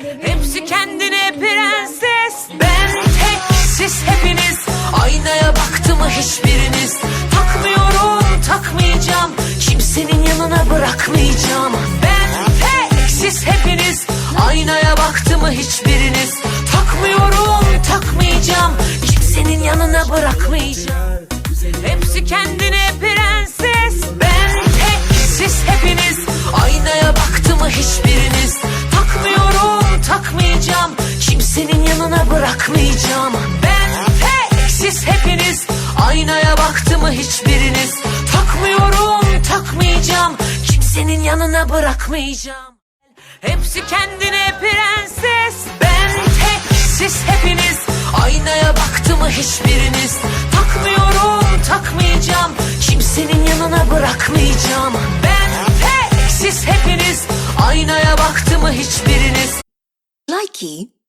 Hepsi kendine prenses. Ben tek siz hepiniz. Aynaya baktı mı hiçbiriniz? Takmıyorum takmayacağım. Kimsenin yanına bırakmayacağım. Ben tek siz hepiniz. Aynaya baktı mı hiçbiriniz? Takmıyorum takmayacağım. Kimsenin yanına bırakmayacağım. Hepsi kendine prenses. Ben tek siz hepiniz. Aynaya baktı mı hiçbiriniz Kimsenin yanına bırakmayacağım. Ben tek siz hepiniz. Aynaya baktı mı hiçbiriniz? Takmıyorum takmayacağım. Kimsenin yanına bırakmayacağım. Hepsi kendine prenses. Ben tek siz hepiniz. Aynaya baktı mı hiçbiriniz? Takmıyorum takmayacağım. Kimsenin yanına bırakmayacağım. Ben tek siz hepiniz. Aynaya baktı mı hiçbiriniz? Likey